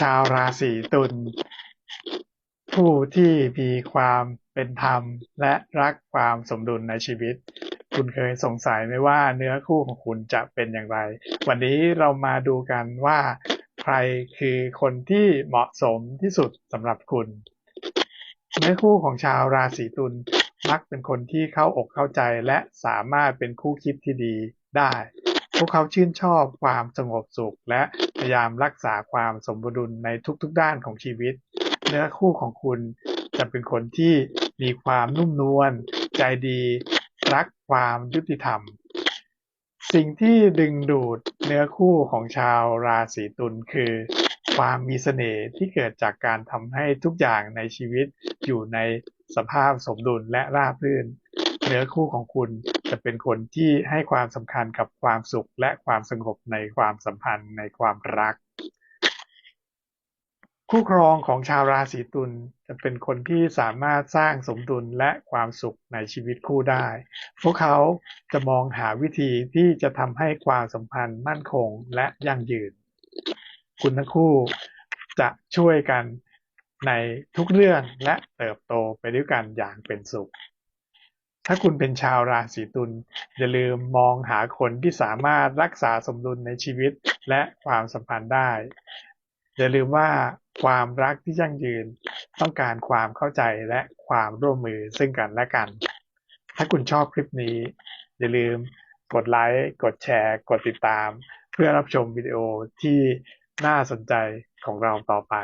ชาวราศีตุลผู้ที่มีความเป็นธรรมและรักความสมดุลในชีวิต คุณเคยสงสัยไหมว่าเนื้อคู่ของคุณจะเป็นอย่างไร วันนี้เรามาดูกันว่าใครคือคนที่เหมาะสมที่สุดสำหรับคุณ เนื้อคู่ของชาวราศีตุลมักเป็นคนที่เข้าอกเข้าใจและสามารถเป็นคู่คิดที่ดีได้ พวกเขาชื่นชอบความสงบสุข และพยายามรักษาความสมดุลในทุกๆด้านของชีวิต เนื้อคู่ของคุณจะเป็นคนที่มีความนุ่มนวลใจดี รักความยุติธรรม สิ่งที่ดึงดูดเนื้อคู่ของชาวราศีตุลคือ ความมีเสน่ห์ที่เกิดจากการทำให้ทุกอย่างในชีวิตอยู่ในสภาพสมดุลและราบรื่น เนื้อคู่ของคุณ จะเป็นคนที่ให้ความสำคัญกับความสุขและความสงบในความสัมพันธ์ในความรัก คู่ครองของชาวราศีตุลจะเป็นคนที่สามารถสร้างสมดุลและความสุขในชีวิตคู่ได้ พวกเขาจะมองหาวิธีที่จะทำให้ความสัมพันธ์มั่นคงและยั่งยืน คุณทั้งคู่จะช่วยกันในทุกเรื่องและเติบโตไปด้วยกันอย่างเป็นสุข ถ้าคุณเป็นชาวราศีตุลอย่าลืมมองหาคนที่สามารถรักษาสมดุลในชีวิตและความสัมพันธ์ได้ อย่าลืมว่าความรักที่ยั่งยืนต้องการความเข้าใจและความร่วมมือซึ่งกันและกัน ถ้าคุณชอบคลิปนี้ อย่าลืมกดไลค์กดแชร์ กดติดตาม เพื่อรับชมวิดีโอที่น่าสนใจของเราต่อไป